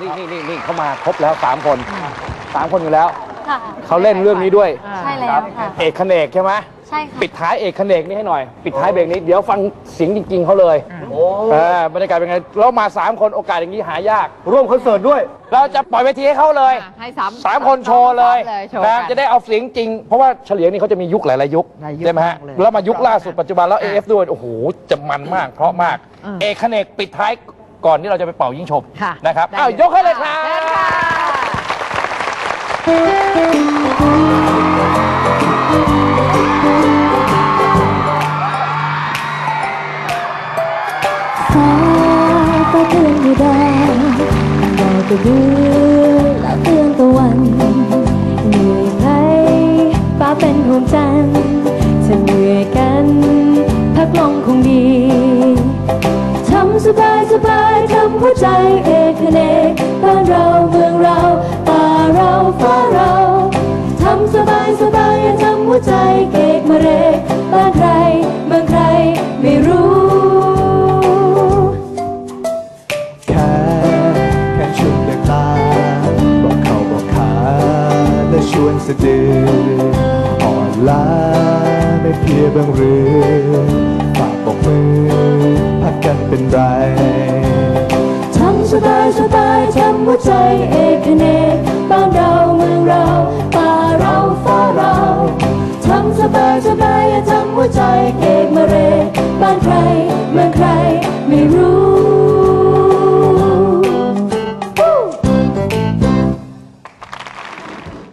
นี่นี่นี่นี่เขามาครบแล้วสามคนสามคนอยู่แล้ว ค่ะ เขาเล่นเรื่องนี้ด้วย ใช่แล้วค่ะ เอกคเนกใช่ไหมใช่ค่ะ ปิดท้ายเอกคเนกนี่ให้หน่อย ปิดท้ายเบรกนี้เดี๋ยวฟังเสียงจริง ๆเขาเลยเออบรรยากาศเป็นไงเรามาสามคนโอกาสอย่างนี้หายาก ร่วมคอนเสิร์ตด้วย เราจะปล่อยเวทีให้เขาเลยให้สามสามคนโชว์เลยโชว์นะกันจะได้เอาเสียงจริง เพราะว่าเฉลียงนี่เขาจะมียุคหลายๆยุคหลายยุคใช่ไหมฮะมากเลย แล้วมายุคล่าสุดปัจจุบันแล้ว AF ด้วยโอ้โหจะมันมากเพราะมากอืมเอกคเนกปิดท้าย ก่อนที่เราจะไปเป่ายิงฉบค่ะนะครับได้อ้าวยกให้เลยครับเชิญค่ะฟ้าก็เตือนอยู่ดาวดาวก็เดือนแล้วเตือนตะวันเหนื่อยไหมฟ้าเป็นห่วงจันทร์ถ้าเหนื่อยกัน พักลงคงดีทำ สบายสบายทำหัวใจเอกเนกบ้านเราเมืองเราป่าเราฟ้าเราทำสบายสบายอย่าทำหัวใจเกกมะเรกบ้านใครเมืองใครไม่รู้แค่แค่ชวนเดินตาบอกเขาบอกขาและชวนสะดืออ่อนล้าไม่เพียบางเรือฝากบอกมือพักกันเป็นไร บายสบายทำหัวใจเอกเนกบ้านเราเมืองเราป่าเราฟ้าเราทำสบายสบายอาจา